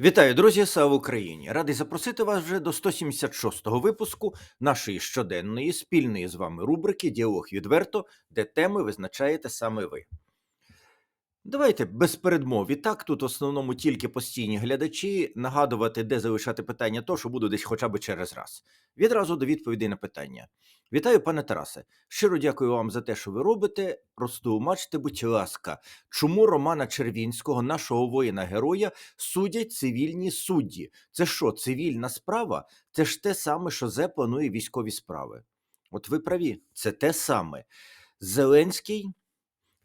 Вітаю, друзі! Слава Україні! Радий запросити вас вже до 176-го випуску нашої щоденної спільної з вами рубрики Діалог відверто, де теми визначаєте саме ви. Давайте без передмов. І так тут в основному тільки постійні глядачі нагадувати, де залишати питання, то що буду десь хоча б через раз. Відразу до відповідей на питання. Вітаю, пане Тарасе. Щиро дякую вам за те, що ви робите. Розтлумачте, будь ласка, чому Романа Червінського, нашого воїна-героя, судять цивільні судді? Це що, цивільна справа? Це ж те саме, що ЗЕ планує військові справи. От ви праві, це те саме. Зеленський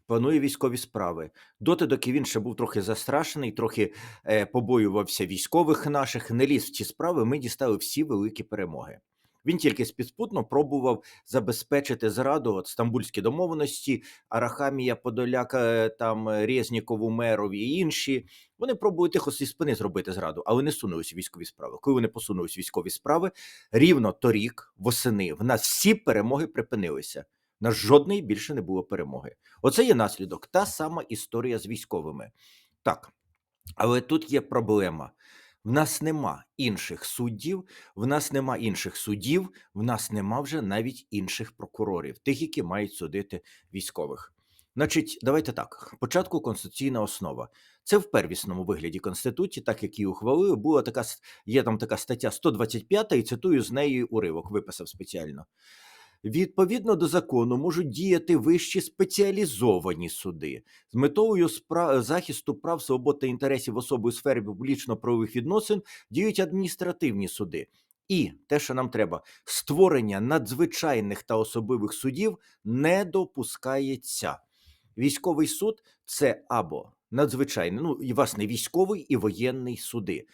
планує військові справи. Доти, доки він ще був трохи застрашений, трохи е, побоювався військових наших, не ліз в ці справи, ми дістали всі великі перемоги. Він тільки співспутно пробував забезпечити зраду от стамбульські домовленості, Арахамія Подоляка, е, там е, Резнікову, Мерові і інші. Вони пробують тихо зі спини зробити зраду, але не сунулися військові справи. Коли вони посунулись військові справи, рівно торік, восени, в нас всі перемоги припинилися. На жодної більше не було перемоги. Оце є наслідок. Та сама історія з військовими. Так, але тут є проблема. В нас нема інших суддів, в нас нема інших судів, в нас нема вже навіть інших прокурорів, тих, які мають судити військових. Значить, давайте так. Початку конституційна основа. Це в первісному вигляді Конституції, так як її ухвалили, була така є там така стаття 125, і цитую з неї уривок, виписав спеціально. Відповідно до закону можуть діяти вищі спеціалізовані суди з метою захисту прав, свобод та інтересів особи у сфері публічно-правових відносин діють адміністративні суди. І те, що нам треба, створення надзвичайних та особливих судів не допускається. Військовий суд це або надзвичайний, ну і власне військовий і воєнний суди.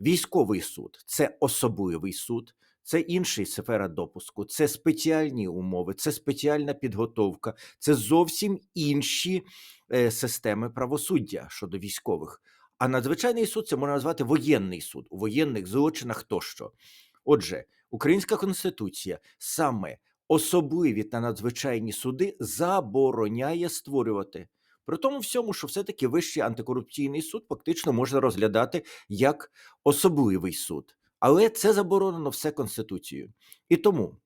Військовий суд це особливий суд, це інший сфера допуску, це спеціальні умови, це спеціальна підготовка, це зовсім інші е, системи правосуддя щодо військових. А надзвичайний суд це можна назвати воєнний суд у воєнних злочинах тощо. Отже, Українська конституція саме особливі та надзвичайні суди забороняє створювати. При тому всьому, що все-таки Вищий антикорупційний суд фактично можна розглядати як особливий суд. Але це заборонено все Конституцією. І тому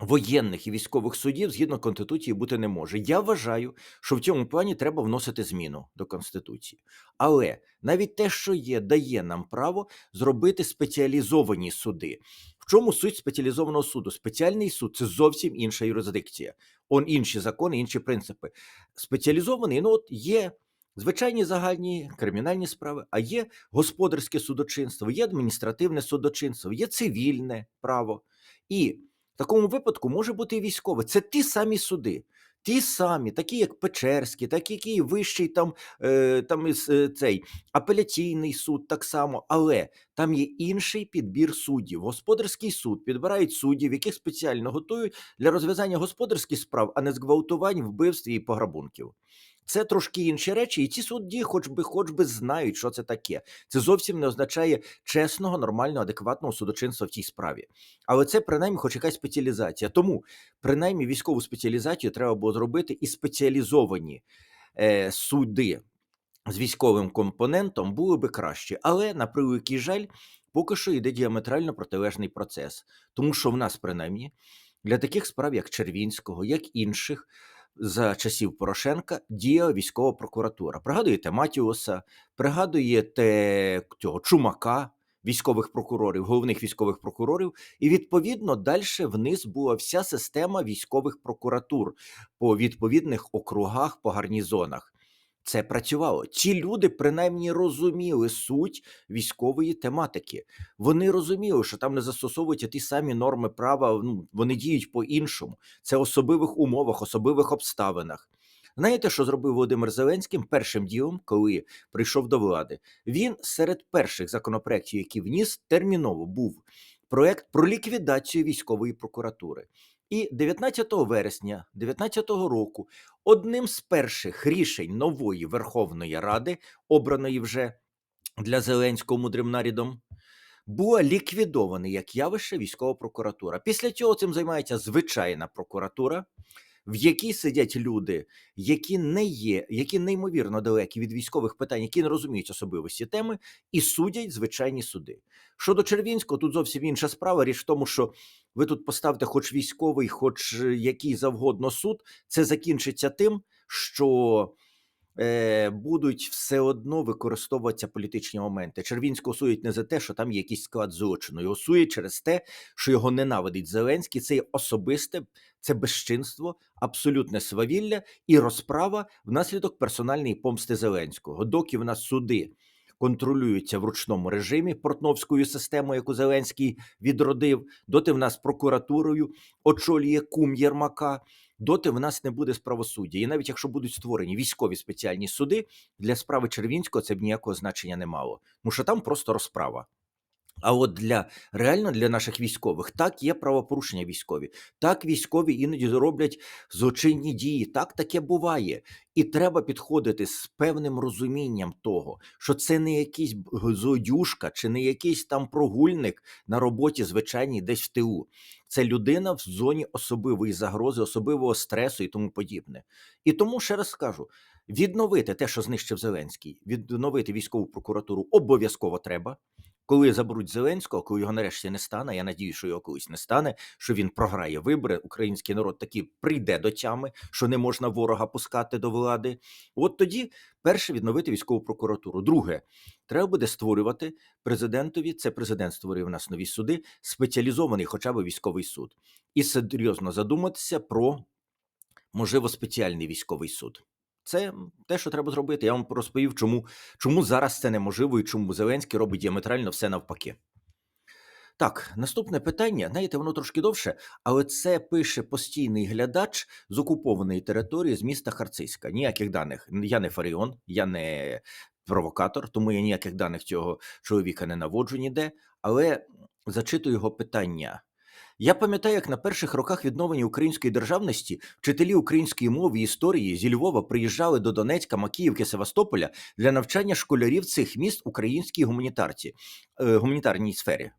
воєнних і військових судів згідно Конституції бути не може. Я вважаю, що в цьому плані треба вносити зміну до Конституції. Але навіть те, що є, дає нам право зробити спеціалізовані суди. В чому суть спеціалізованого суду? Спеціальний суд це зовсім інша юрисдикція. Он інші закони, інші принципи. Спеціалізований, ну от є звичайні загальні кримінальні справи, а є господарське судочинство, є адміністративне судочинство, є цивільне право. І в такому випадку може бути і військове. Це ті самі суди. Ті самі, такі як Печерський, такі як і вищий там, е, там е, цей апеляційний суд, так само, але там є інший підбір суддів. Господарський суд підбирають суддів, яких спеціально готують для розв'язання господарських справ, а не зґвалтувань, вбивств і пограбунків. Це трошки інші речі, і ці судді, хоч би, хоч би знають, що це таке. Це зовсім не означає чесного, нормального, адекватного судочинства в цій справі. Але це принаймні хоч якась спеціалізація. Тому принаймні військову спеціалізацію треба було зробити і спеціалізовані е, суди з військовим компонентом були би краще. Але на превеликий жаль, поки що йде діаметрально протилежний процес, тому що в нас принаймні для таких справ, як Червінського, як інших. За часів Порошенка діяла військова прокуратура. Пригадуєте Матіоса, пригадуєте цього Чумака, військових прокурорів, головних військових прокурорів, і відповідно далі вниз була вся система військових прокуратур по відповідних округах, по гарнізонах. Це працювало. Ті люди принаймні розуміли суть військової тематики. Вони розуміли, що там не застосовуються ті самі норми права. Ну вони діють по-іншому. Це в особливих умовах, особливих обставинах. Знаєте, що зробив Володимир Зеленський першим ділом, коли прийшов до влади? Він серед перших законопроєктів, які вніс, терміново був проект про ліквідацію військової прокуратури. І 19 вересня 2019 року одним з перших рішень нової Верховної Ради, обраної вже для Зеленського мудрим нарядом, була ліквідована як явище військова прокуратура. Після цього цим займається звичайна прокуратура. В якій сидять люди, які не є, які неймовірно далекі від військових питань, які не розуміють особливості теми, і судять звичайні суди. Щодо Червінського, тут зовсім інша справа. Річ в тому, що ви тут поставте хоч військовий, хоч е, який завгодно суд, це закінчиться тим, що будуть все одно використовуватися політичні моменти. Червінського судять не за те, що там є якийсь склад злочину. Його судять через те, що його ненавидить Зеленський. Це особисте, це безчинство, абсолютне свавілля і розправа внаслідок персональної помсти Зеленського. Доки в нас суди контролюються в ручному режимі портновською системою, яку Зеленський відродив, доти в нас прокуратурою очолює кум Єрмака. Доти в нас не буде правосуддя. І навіть якщо будуть створені військові спеціальні суди для справи Червінського, це б ніякого значення не мало. Тому що там просто розправа. А от для реально для наших військових так є правопорушення військові, так військові іноді роблять злочинні дії. Так таке буває, і треба підходити з певним розумінням того, що це не якийсь злодюжка чи не якийсь там прогульник на роботі звичайній десь в ТУ. Це людина в зоні особливої загрози, особливого стресу і тому подібне. І тому ще раз скажу: відновити те, що знищив Зеленський, відновити військову прокуратуру обов'язково треба. Коли заберуть Зеленського, коли його нарешті не стане, я надію, що його колись не стане, що він програє вибори, український народ таки прийде до тями, що не можна ворога пускати до влади. От тоді перше відновити військову прокуратуру. Друге, треба буде створювати президентові. Це президент створив у нас нові суди, спеціалізований, хоча б військовий суд, і серйозно задуматися про можливо спеціальний військовий суд. Це те, що треба зробити. Я вам розповів, чому, чому зараз це неможливо і чому Зеленський робить діаметрально все навпаки. Так, наступне питання. Знаєте, воно трошки довше, але це пише постійний глядач з окупованої території з міста Харциська. Ніяких даних. Я не Фаріон, я не провокатор, тому я ніяких даних цього чоловіка не наводжу ніде, але зачитую його питання. Я пам'ятаю, як на перших роках відновлення української державності вчителі української мови і історії зі Львова приїжджали до Донецька, Макіївки, Севастополя для навчання школярів цих міст українській гуманітарці, е, гуманітарній сфері.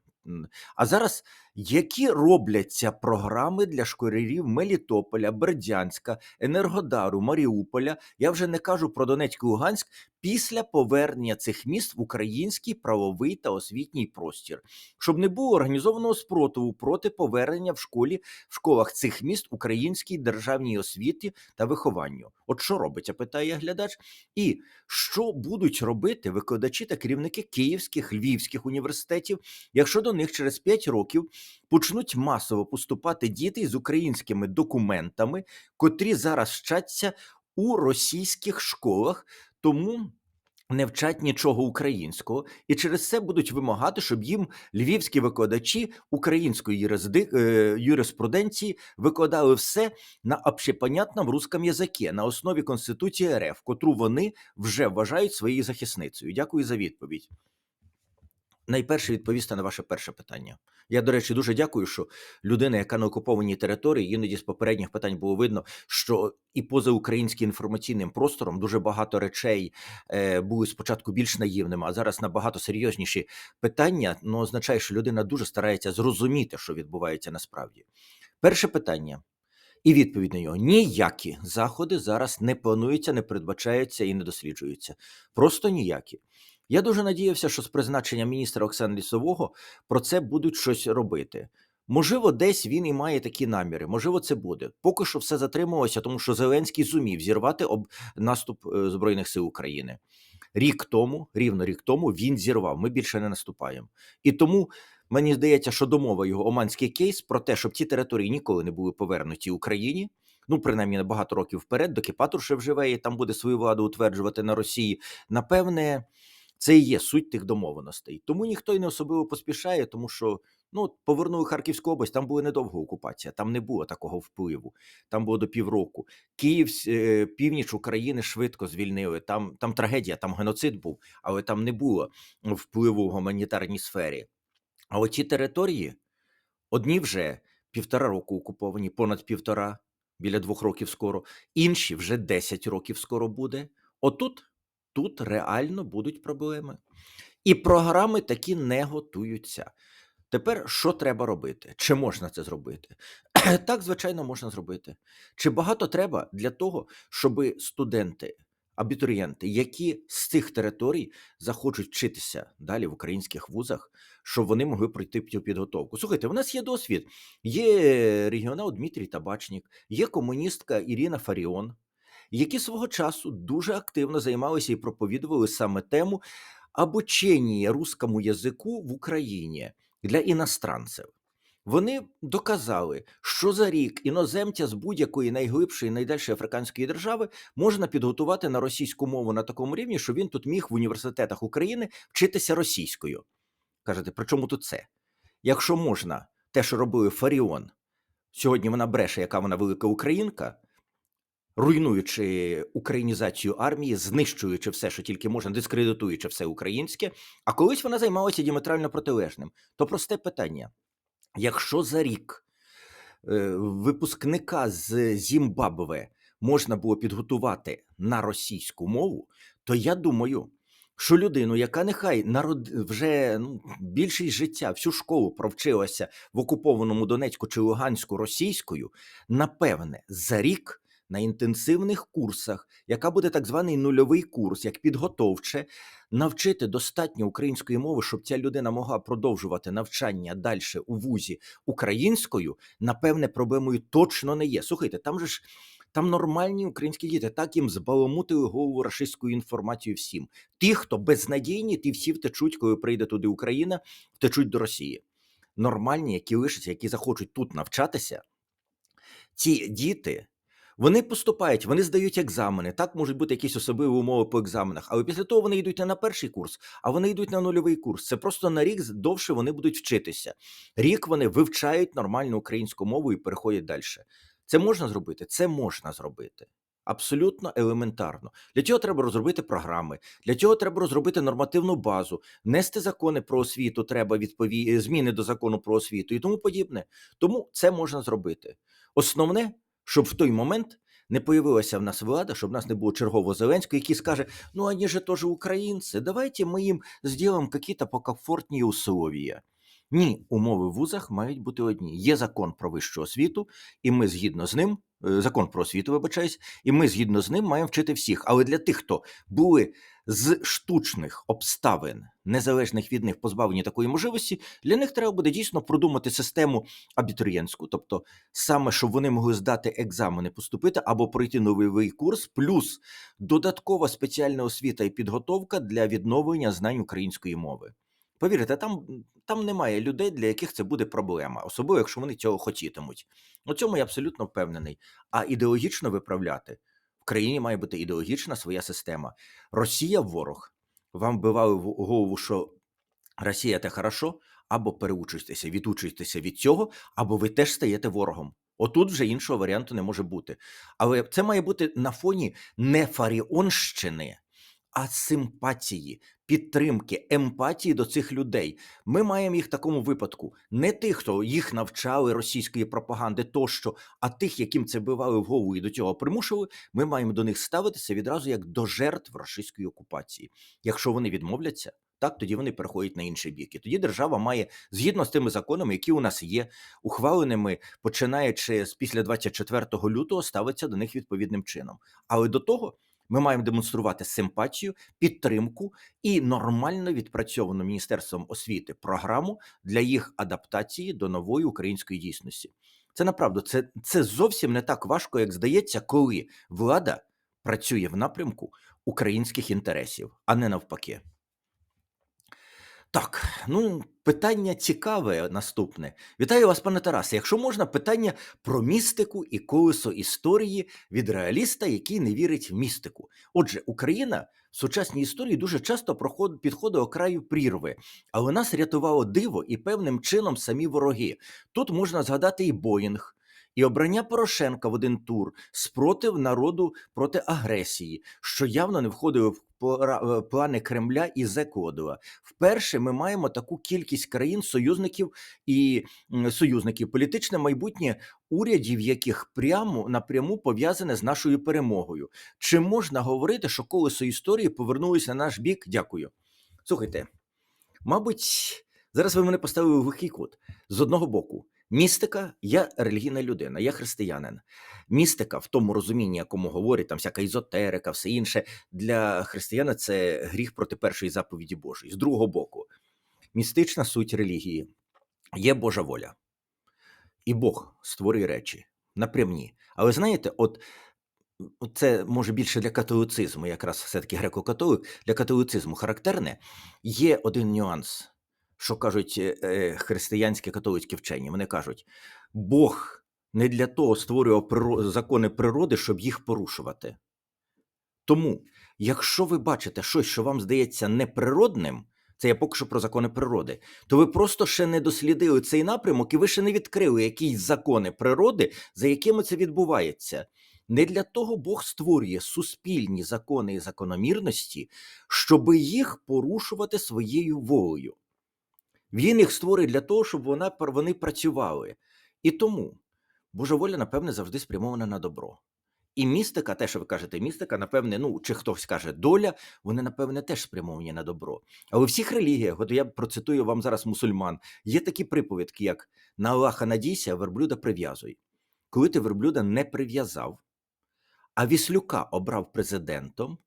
А зараз які робляться програми для школярів Мелітополя, Бердянська, Енергодару, Маріуполя? Я вже не кажу про Донецьк і Луганськ після повернення цих міст в український правовий та освітній простір, щоб не було організованого спротиву проти повернення в школі в школах цих міст українській державній освіті та вихованню. От що робиться, питає глядач. І що будуть робити викладачі та керівники київських львівських університетів, якщо до них через 5 років почнуть масово поступати діти з українськими документами, котрі зараз вчаться у російських школах, тому. Не вчать нічого українського, і через це будуть вимагати, щоб їм львівські викладачі української е, юриспруденції викладали все на общепонятном русском язикі на основі Конституції РФ, котру вони вже вважають своєю захисницею. Дякую за відповідь. Найперше відповісти на ваше перше питання. Я, до речі, дуже дякую, що людина, яка на окупованій території, іноді з попередніх питань було видно, що і поза українським інформаційним простором дуже багато речей е, були спочатку більш наївними, а зараз набагато серйозніші питання. Ну, означає, що людина дуже старається зрозуміти, що відбувається насправді. Перше питання. І відповідь на нього: ніякі заходи зараз не плануються, не передбачаються і не досліджуються. Просто ніякі. Я дуже надіявся, що з призначенням міністра Оксани Лісового про це будуть щось робити. Можливо, десь він і має такі наміри. Можливо, це буде. Поки що все затрималося, тому що Зеленський зумів зірвати об наступ е, Збройних сил України. Рік тому, рівно рік тому, він зірвав. Ми більше не наступаємо. І тому мені здається, що домова його оманський кейс про те, щоб ці території ніколи не були повернуті Україні. Ну, принаймні на багато років вперед, доки Патрушев живе і там буде свою владу утверджувати на Росії. Напевне, це і є суть тих домовленостей. Тому ніхто й не особливо поспішає, тому що ну, повернули Харківську область, там була недовга окупація, там не було такого впливу, там було до півроку. Київ, е, північ України швидко звільнили. Там, там трагедія, там геноцид був, але там не було впливу в гуманітарній сфері. А оті території одні вже півтора року окуповані, понад півтора, біля двох років скоро, інші вже 10 років скоро буде. Отут тут реально будуть проблеми. І програми такі не готуються. Тепер що треба робити? Чи можна це зробити? Так, звичайно, можна зробити. Чи багато треба для того, щоби студенти, абітурієнти, які з цих територій захочуть вчитися далі в українських вузах, щоб вони могли пройти цю підготовку? Слухайте, у нас є досвід. Є регіонал Дмитрій Табачнік, є комуністка Ірина Фаріон, які свого часу дуже активно займалися і проповідували саме тему обучення русскому язику в Україні для іностранців. Вони доказали, що за рік іноземця з будь-якої найглибшої, найдальшої африканської держави можна підготувати на російську мову на такому рівні, що він тут міг в університетах України вчитися російською. Кажете, при чому тут це? Якщо можна, те, що робили Фаріон, сьогодні вона бреше, яка вона велика українка, руйнуючи українізацію армії, знищуючи все, що тільки можна, дискредитуючи все українське, а колись вона займалася діаметрально протилежним. То просте питання: якщо за рік е, випускника з Зімбабве можна було підготувати на російську мову, то я думаю, що людину, яка нехай народ вже ну, більшість життя, всю школу провчилася в окупованому Донецьку чи Луганську російською, напевне, за рік на інтенсивних курсах, яка буде так званий нульовий курс, як підготовче, навчити достатньо української мови, щоб ця людина могла продовжувати навчання далі у вузі українською, напевне, проблемою точно не є. Слухайте, там же ж. Там нормальні українські діти, так їм збаламутили голову рашистською інформацією всім. Ті, хто безнадійні, ті всі втечуть, коли прийде туди Україна, втечуть до Росії. Нормальні, які лишаться, які захочуть тут навчатися, ці діти вони поступають, вони здають екзамени. Так можуть бути якісь особливі умови по екзаменах, але після того вони йдуть не на перший курс, а вони йдуть на нульовий курс. Це просто на рік довше вони будуть вчитися. Рік вони вивчають нормальну українську мову і переходять далі. Це можна зробити? Це можна зробити. Абсолютно елементарно. Для цього треба розробити програми, для цього треба розробити нормативну базу, внести закони про освіту, треба відпові... зміни до закону про освіту і тому подібне. Тому це можна зробити. Основне щоб в той момент не появилася в нас влада, щоб в нас не було чергового Зеленського, який скаже: ну вони же теж українці, давайте ми їм зробимо якісь покомфортні условия. Ні, умови в вузах мають бути одні. Є закон про вищу освіту, і ми згідно з ним, е, закон про освіту, вибачаюсь, і ми згідно з ним маємо вчити всіх. Але для тих, хто були з штучних обставин, незалежних від них, позбавлені такої можливості, для них треба буде дійсно продумати систему абітурієнтську, тобто саме, щоб вони могли здати екзамени, поступити або пройти новий курс, плюс додаткова спеціальна освіта і підготовка для відновлення знань української мови. Повірте, там там немає людей, для яких це буде проблема, особливо якщо вони цього хотітимуть. У цьому я абсолютно впевнений. А ідеологічно виправляти в країні має бути ідеологічна своя система. Росія ворог. Вам вбивали в голову, що Росія це хорошо, або переучуйтеся, відучуйтеся від цього, або ви теж стаєте ворогом. Отут вже іншого варіанту не може бути. Але це має бути на фоні не Фаріонщини, а симпатії, підтримки, емпатії до цих людей. Ми маємо їх в такому випадку не тих, хто їх навчали російської пропаганди, тощо, а тих, яким це бивали в голову і до цього примушували. Ми маємо до них ставитися відразу як до жертв російської окупації. Якщо вони відмовляться. Так, тоді вони переходять на інший бік. І тоді держава має згідно з тими законами, які у нас є, ухваленими, починаючи з після 24 лютого, ставиться до них відповідним чином. Але до того ми маємо демонструвати симпатію, підтримку і нормально відпрацьовану міністерством освіти програму для їх адаптації до нової української дійсності. Це направду це, це зовсім не так важко, як здається, коли влада працює в напрямку українських інтересів, а не навпаки. Так, ну питання цікаве наступне. Вітаю вас, пане Тарасе. Якщо можна, питання про містику і колесо історії від реаліста, який не вірить в містику. Отже, Україна в сучасній історії дуже часто проходить підходила краю прірви, але нас рятувало диво і певним чином самі вороги. Тут можна згадати і Боїнг. І обрання Порошенка в один тур спротив народу проти агресії, що явно не входило в плани Кремля і Зекодова. Вперше ми маємо таку кількість країн, союзників і союзників, політичне майбутнє урядів, яких прямо напряму пов'язане з нашою перемогою. Чи можна говорити, що колесо історії повернулося на наш бік? Дякую. Слухайте, мабуть, зараз ви мене поставили в глухий кут. З одного боку, Містика, я релігійна людина, я християнин. Містика, в тому розумінні, якому говорять, там всяка ізотерика, все інше, для християна це гріх проти першої заповіді Божої. З другого боку, містична суть релігії є Божа воля. І Бог створює речі напрямні. Але знаєте, от це може більше для католицизму, якраз все-таки греко-католик, для католицизму характерне. Є один нюанс, що кажуть е, е, християнські католицькі вчені. Вони кажуть, Бог не для того створював закони природи, щоб їх порушувати. Тому, якщо ви бачите щось, що вам здається неприродним, це я поки що про закони природи, то ви просто ще не дослідили цей напрямок, і ви ще не відкрили якісь закони природи, за якими це відбувається. Не для того Бог створює суспільні закони і закономірності, щоб їх порушувати своєю волею. Він їх створює для того, щоб вона, вони працювали. І тому Божа воля, напевне, завжди спрямована на добро. І містика, те, що ви кажете, містика, напевне, ну чи хтось каже доля, вони, напевне, теж спрямовані на добро. Але у всіх релігіях, от я процитую вам зараз мусульман, є такі приповідки, як на Аллаха надійся, верблюда прив'язуй. Коли ти верблюда не прив'язав, а віслюка обрав президентом,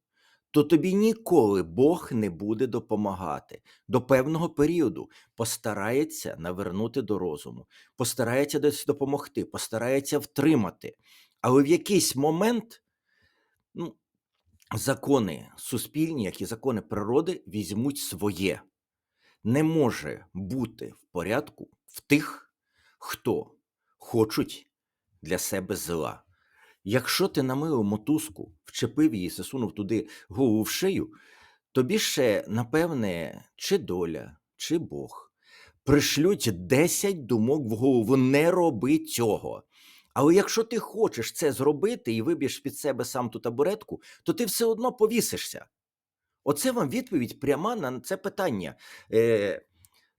то тобі ніколи Бог не буде допомагати. До певного періоду постарається навернути до розуму, постарається десь допомогти, постарається втримати. Але в якийсь момент ну, закони суспільні, як і закони природи, візьмуть своє. Не може бути в порядку в тих, хто хочуть для себе зла. Якщо ти намилив мотузку, вчепив її, засунув туди голову в шию, тобі ще, напевне, чи доля, чи Бог пришлють 10 думок в голову. Не роби цього. Але якщо ти хочеш це зробити і виб'єш під себе сам ту табуретку, то ти все одно повісишся. Оце вам відповідь пряма на це питання. Е,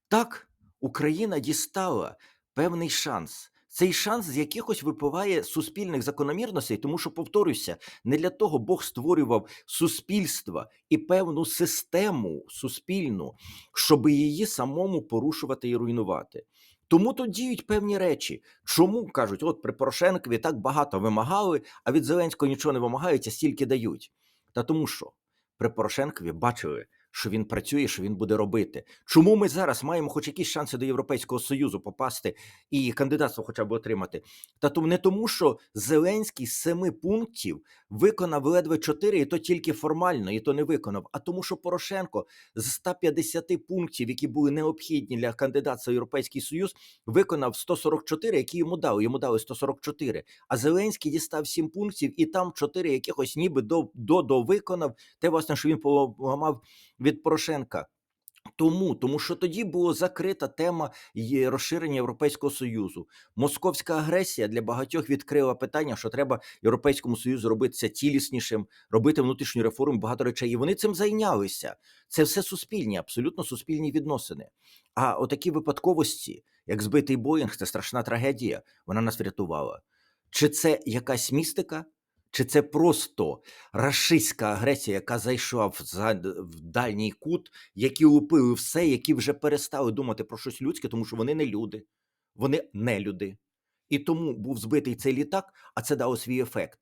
Так, Україна дістала певний шанс. Цей шанс з якихось випливає суспільних закономірностей, тому що, повторюся, не для того Бог створював суспільство і певну систему суспільну, щоб її самому порушувати і руйнувати. Тому тут діють певні речі. Чому кажуть, от при Порошенкові так багато вимагали, а від Зеленського нічого не вимагають, а стільки дають. Та тому що при Порошенкові бачили, що він працює, що він буде робити. Чому ми зараз маємо хоч якісь шанси до Європейського Союзу попасти і кандидатство хоча б отримати? Та тому не тому, що Зеленський з семи пунктів виконав ледве чотири, і то тільки формально, і то не виконав. А тому, що Порошенко з 150 пунктів, які були необхідні для кандидатства в Європейський Союз, виконав 144, які йому дали. Йому дали 144. А Зеленський дістав 7 пунктів, і там 4 якихось ніби до, до, до виконав. Те, власне, що він поламав від Порошенка. Тому, тому що тоді була закрита тема розширення Європейського Союзу. Московська агресія для багатьох відкрила питання, що треба Європейському Союзу робитися ціліснішим, робити внутрішню реформу, багато речей. І вони цим зайнялися. Це все суспільні, абсолютно суспільні відносини. А отакі випадковості, як збитий Боїнг, це страшна трагедія. Вона нас врятувала. Чи це якась містика? Чи це просто рашистська агресія, яка зайшла в, за- в дальній кут, які лупили все, які вже перестали думати про щось людське, тому що вони не люди, вони не люди. І тому був збитий цей літак, а це дало свій ефект.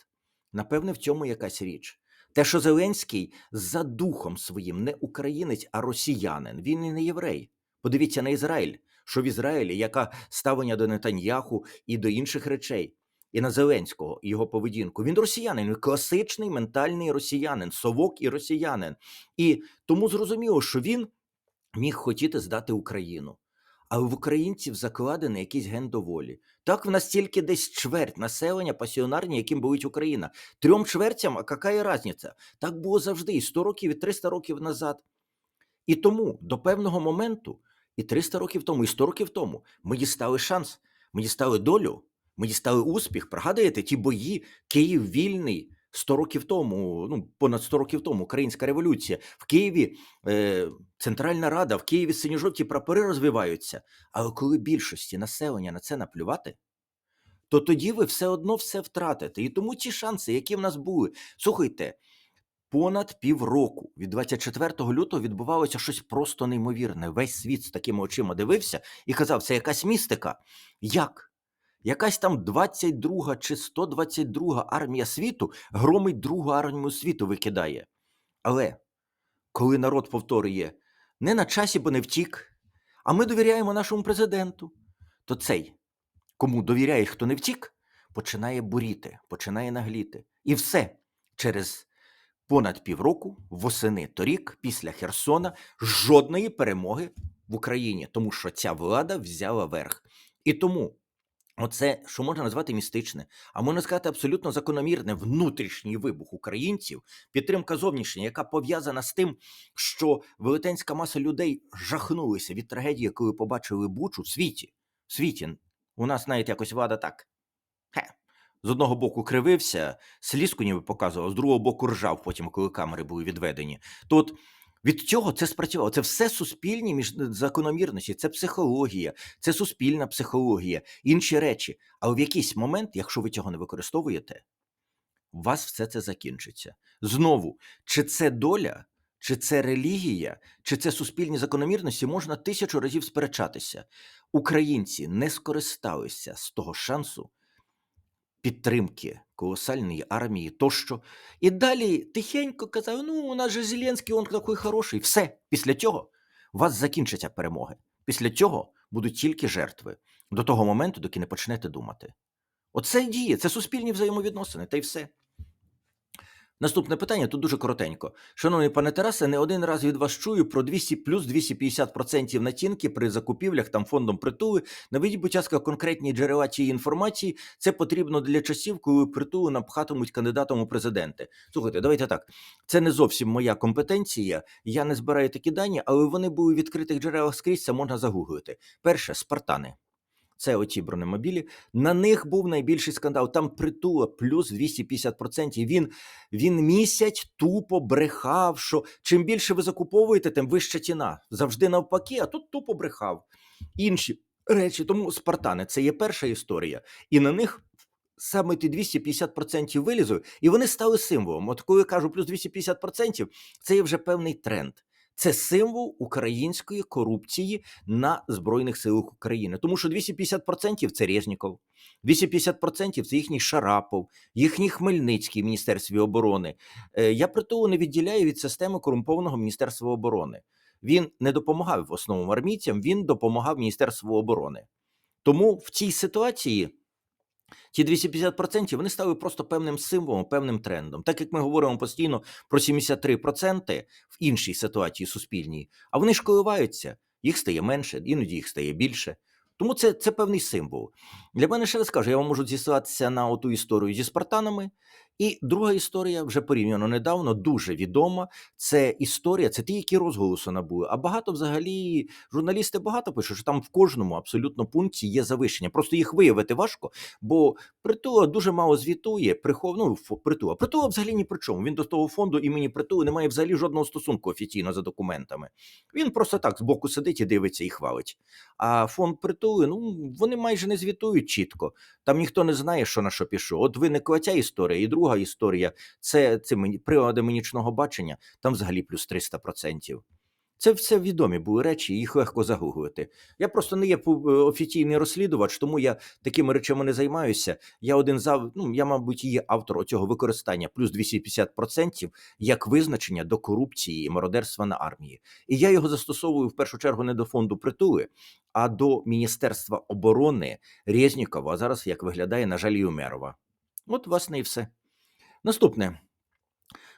Напевне, в цьому якась річ. Те, що Зеленський за духом своїм не українець, а росіянин, він і не єврей. Подивіться на Ізраїль, що в Ізраїлі, яка ставлення до Нетаньяху і до інших речей і на Зеленського і його поведінку. Він росіянин, він класичний ментальний росіянин, совок і росіянин. І тому зрозуміло, що він міг хотіти здати Україну. Але в українців закладений якийсь ген доволі. Так в нас тільки десь чверть населення пасіонарні, яким болить Україна. Трьом чвертям, а яка різниця? Так було завжди, і 100 років, і 300 років назад. І тому до певного моменту, і 300 років тому, і 100 років тому, ми дістали шанс, ми дістали долю, ми дістали успіх. Пригадуєте ті бої, Київ вільний 100 років тому, ну понад 100 років тому, Українська революція. В Києві е, Центральна Рада, в Києві синьо-жовті прапори розвиваються. Але коли більшості населення на це наплювати, то тоді ви все одно все втратите. І тому ті шанси, які в нас були, слухайте. понад півроку. Від 24 лютого відбувалося щось просто неймовірне. Весь світ з такими очима дивився і казав, це якась містика. Як? Якась там 22 чи 122 армія світу громить другу армію світу викидає. Але коли народ повторює не на часі, бо не втік, а ми довіряємо нашому президенту, то цей, кому довіряєш, хто не втік, починає буріти, починає нагліти. І все через понад півроку, восени торік, після Херсона, жодної перемоги в Україні, тому що ця влада взяла верх. І тому оце, що можна назвати містичне, а можна сказати абсолютно закономірне внутрішній вибух українців, підтримка зовнішня, яка пов'язана з тим, що велетенська маса людей жахнулися від трагедії, коли побачили Бучу в світі. В світі. У нас навіть якось влада так. Хе. З одного боку кривився, слізку ніби показував, з другого боку ржав, потім, коли камери були відведені. То от від цього це спрацювало. Це все суспільні між закономірності, це психологія, це суспільна психологія, інші речі. Але в якийсь момент, якщо ви цього не використовуєте, у вас все це закінчиться. Знову, чи це доля, чи це релігія, чи це суспільні закономірності, можна тисячу разів сперечатися. Українці не скористалися з того шансу підтримки колосальної армії тощо. І далі тихенько казав: ну, у нас же Зеленський, он такий хороший. Все, після цього у вас закінчаться перемоги. Після цього будуть тільки жертви до того моменту, доки не почнете думати. Оце діє, це суспільні взаємовідносини, та й все. Наступне питання тут дуже коротенько. Шановний пане Тарасе, не один раз від вас чую про 200 плюс 250% націнки при закупівлях там фондом притули. Наведіть, будь ласка, конкретні джерела цієї інформації. Це потрібно для часів, коли притулу напхатимуть кандидатом у президенти. Слухайте, давайте так. Це не зовсім моя компетенція. Я не збираю такі дані, але вони були в відкритих джерелах скрізь. Це можна загуглити. Перше, Спартани. Це оті бронемобілі. На них був найбільший скандал. Там притула плюс 250%. Він, він місяць тупо брехав, що чим більше ви закуповуєте, тим вища ціна. Завжди навпаки, а тут тупо брехав. Інші речі. Тому Спартани це є перша історія, і на них. Саме ті 250% вилізу, і вони стали символом. От коли я кажу плюс 250%, це є вже певний тренд. Це символ української корупції на Збройних силах України. Тому що 250% це Резніков, 250% це їхній Шарапов, їхній Хмельницький Міністерстві оборони. Е, Я при тому не відділяю від системи корумпованого Міністерства оборони. Він не допомагав в основному армійцям, він допомагав Міністерству оборони. Тому в цій ситуації. Ті 250% вони стали просто певним символом, певним трендом. Так як ми говоримо постійно про 73% в іншій ситуації суспільній, а вони ж коливаються, їх стає менше, іноді їх стає більше. Тому це, це певний символ. Для мене ще раз кажу, я вам можу зіслатися на оту історію зі спартанами. І друга історія, вже порівняно недавно, дуже відома. Це історія, це ті, які розголосу набули. А багато взагалі журналісти багато пишуть, що там в кожному абсолютно пункті є завищення. Просто їх виявити важко, бо притула дуже мало звітує. Прихов... ну, притула. Притула взагалі ні при чому. Він до того фонду імені притули не має взагалі жодного стосунку офіційно за документами. Він просто так збоку сидить і дивиться і хвалить. А фонд притули, ну вони майже не звітують чітко. Там ніхто не знає, що на що пішов. От виникла ця історія, і друга історія це, це мені приладами нічного бачення. Там взагалі плюс 300%. Це все відомі були речі, їх легко загуглити. Я просто не є е, офіційний розслідувач, тому я такими речами не займаюся. Я один за ну я, мабуть, є автор цього використання плюс 250% як визначення до корупції і мародерства на армії. І я його застосовую в першу чергу не до фонду притули, а до Міністерства оборони Резнікова. А зараз як виглядає, на жаль, і Умерова. От, власне, і все. Наступне.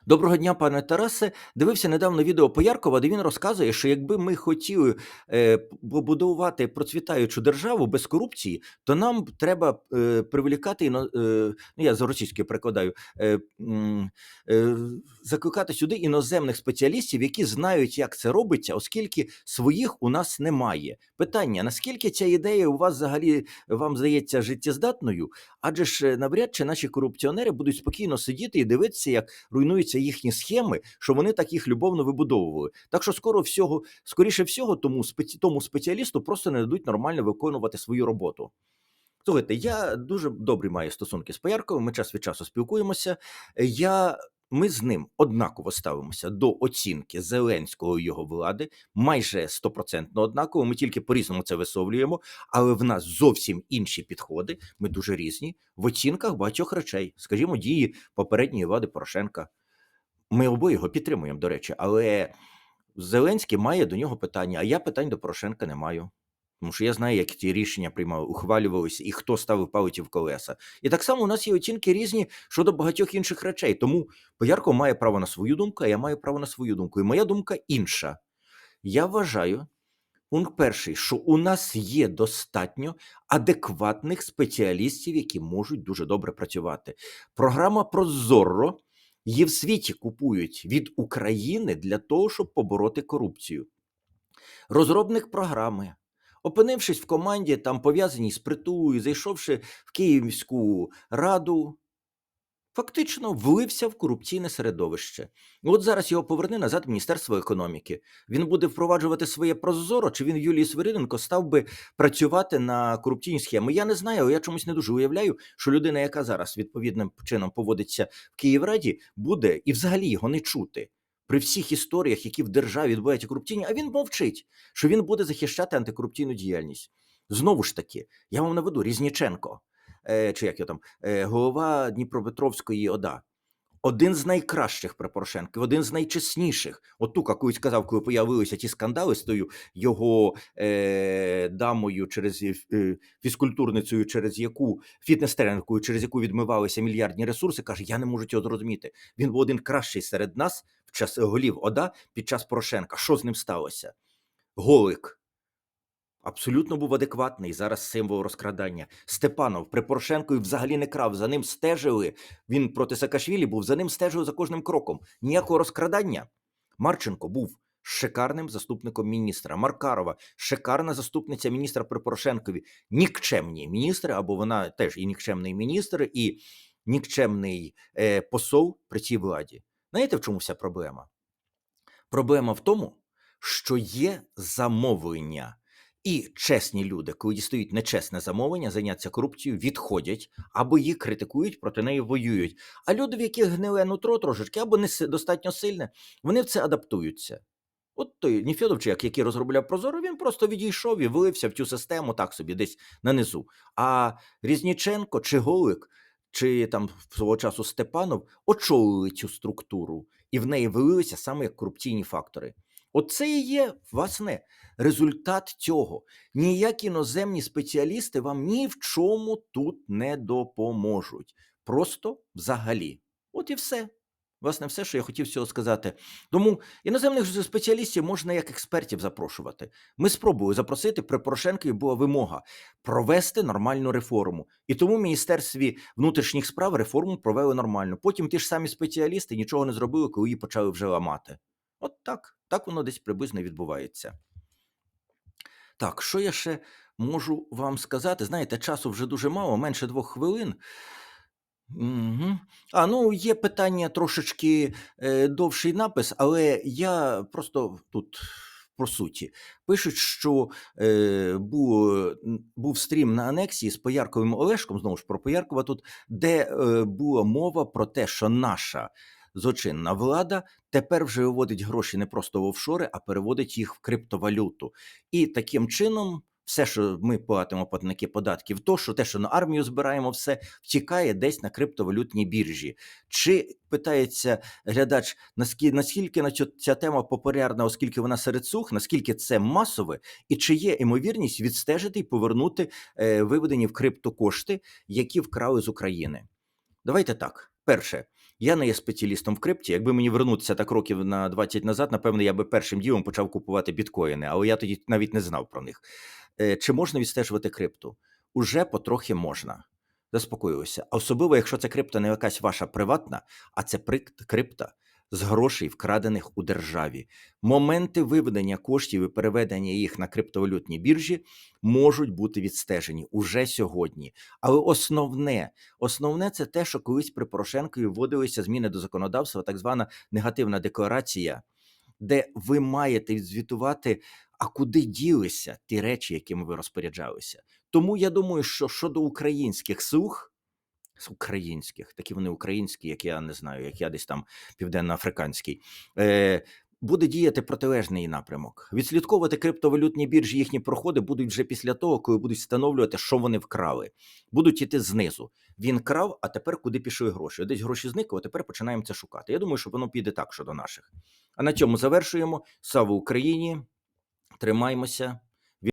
Доброго дня, пане Тарасе. Дивився недавно відео Пояркова, де він розказує, що якби ми хотіли е, побудувати процвітаючу державу без корупції, то нам треба е, привлікати іно, е, ну я з російської перекладаю, закликати сюди іноземних спеціалістів, які знають, як це робиться, оскільки своїх у нас немає. Питання: наскільки ця ідея у вас взагалі вам здається життєздатною? Адже ж навряд чи наші корупціонери будуть спокійно сидіти і дивитися, як руйнуються їхні схеми, що вони так їх любовно вибудовували. Так що скоро всього, скоріше всього, тому тому спеціалісту просто не дадуть нормально виконувати свою роботу. Слухайте, я дуже добрі маю стосунки з Поярковим, ми час від часу спілкуємося. Я ми з ним однаково ставимося до оцінки Зеленського і його влади, майже стопроцентно однаково. Ми тільки по-різному це висловлюємо, але в нас зовсім інші підходи. Ми дуже різні в оцінках багатьох речей, скажімо, дії попередньої влади Порошенка. Ми обоє його підтримуємо, до речі, але Зеленський має до нього питання, а я питань до Порошенка не маю. Тому що я знаю, як ці рішення приймали, ухвалювалися і хто ставив палиці в колеса. І так само у нас є оцінки різні щодо багатьох інших речей. Тому Боярко має право на свою думку, а я маю право на свою думку. І моя думка інша. Я вважаю, пункт перший, що у нас є достатньо адекватних спеціалістів, які можуть дуже добре працювати. Програма Прозоро її в світі купують від України для того, щоб побороти корупцію. Розробник програми, опинившись в команді, там пов'язаній з притулою, зайшовши в Київську раду, фактично влився в корупційне середовище. От зараз його поверне назад Міністерство економіки. Він буде впроваджувати своє прозоро, чи він Юлії Свириденко став би працювати на корупційні схеми. Я не знаю, я чомусь не дуже уявляю, що людина, яка зараз відповідним чином поводиться в Київраді, буде і взагалі його не чути. При всіх історіях, які в державі відбуваються корупційні, а він мовчить, що він буде захищати антикорупційну діяльність. Знову ж таки, я вам наведу Різніченко, чи як його там, е, голова Дніпропетровської ОДА. Один з найкращих при Порошенку, один з найчесніших. От ту, якусь сказав, коли появилися ті скандали з тою його е, дамою, через е, фізкультурницею, через яку фітнес-тренеркою, через яку відмивалися мільярдні ресурси, каже: Я не можу цього зрозуміти. Він був один кращий серед нас в час голів ОДА під час Порошенка. Що з ним сталося? Голик. Абсолютно був адекватний зараз символ розкрадання. Степанов при Порошенкові взагалі не крав. За ним стежили. Він проти Саакашвілі був за ним стежили за кожним кроком. Ніякого розкрадання. Марченко був шикарним заступником міністра. Маркарова шикарна заступниця міністра при Порошенкові. Нікчемні міністри, або вона теж і нікчемний міністр, і нікчемний е, посол при цій владі. Знаєте, в чому вся проблема? Проблема в тому, що є замовлення. І чесні люди, коли дістають нечесне замовлення, зайнятися корупцією, відходять або її критикують, проти неї воюють. А люди, в яких гниле нутро трошечки, або не достатньо сильне, вони в це адаптуються. От той Ніфьодовчик, який розробляв Прозоро, він просто відійшов і влився в цю систему так собі, десь на низу. А Різніченко чи Голик, чи там свого часу Степанов очолили цю структуру, і в неї вилилися саме як корупційні фактори. Оце і є, власне, результат цього. Ніякі іноземні спеціалісти вам ні в чому тут не допоможуть. Просто взагалі. От і все. Власне, все, що я хотів цього сказати. Тому іноземних спеціалістів можна як експертів запрошувати. Ми спробували запросити при Порошенкові була вимога провести нормальну реформу. І тому в Міністерстві внутрішніх справ реформу провели нормально. Потім ті ж самі спеціалісти нічого не зробили, коли її почали вже ламати. От так, так воно десь приблизно відбувається. Так, що я ще можу вам сказати? Знаєте, часу вже дуже мало, менше двох хвилин. Угу. А, ну, є питання трошечки е, довший напис, але я просто тут по суті. Пишуть, що е, був, був стрім на анексії з Поярковим Олешком, знову ж про Пояркова тут, де е, була мова про те, що наша злочинна влада тепер вже виводить гроші не просто в офшори, а переводить їх в криптовалюту. І таким чином. Все, що ми платимо платники податків, то що те, що на армію збираємо, все втікає десь на криптовалютній біржі. Чи питається глядач, наскільки, наскільки на ця тема популярна, оскільки вона серед сух, наскільки це масове, і чи є ймовірність відстежити і повернути е, виведені в крипто кошти, які вкрали з України? Давайте так. Перше, я не є спеціалістом в крипті. Якби мені вернутися так років на 20 назад, напевно, я би першим ділом почав купувати біткоїни, але я тоді навіть не знав про них. Е, Чи можна відстежувати крипту? Уже потрохи можна. Заспокоюся. Особливо, якщо це крипта не якась ваша приватна, а це крипта з грошей, вкрадених у державі. Моменти виведення коштів і переведення їх на криптовалютні біржі можуть бути відстежені уже сьогодні. Але основне, основне це те, що колись при Порошенкові вводилися зміни до законодавства, так звана негативна декларація, де ви маєте відзвітувати, а куди ділися ті речі, якими ви розпоряджалися. Тому я думаю, що щодо українських слуг з українських, такі вони українські, як я не знаю, як я десь там південноафриканський. Е, Буде діяти протилежний напрямок. Відслідковувати криптовалютні біржі їхні проходи будуть вже після того, коли будуть встановлювати, що вони вкрали. Будуть іти знизу. Він крав, а тепер куди пішли гроші? Десь гроші зникли, а тепер починаємо це шукати. Я думаю, що воно піде так щодо наших. А на цьому завершуємо. Слава Україні! Тримаймося